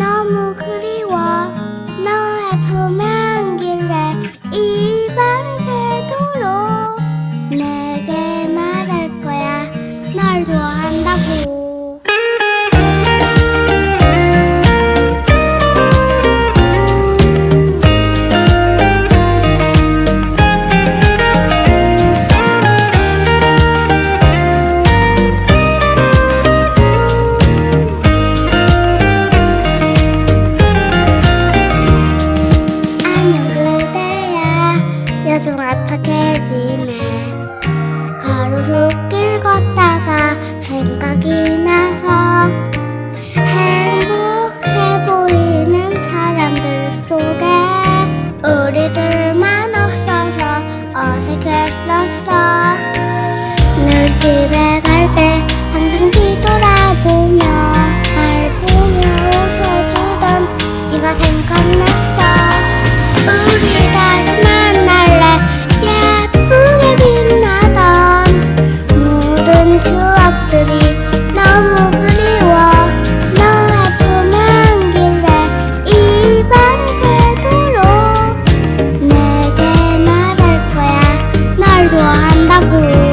Namuk. 어색해지네 가로수길 걷다가 생각이 나서 행복해 보이는 사람들 속에 우리들만 없어서 어색했었어. 늘 집에 갈 때 항상 뒤돌아보며 날 보며 웃어주던 네가 생각나 bagus.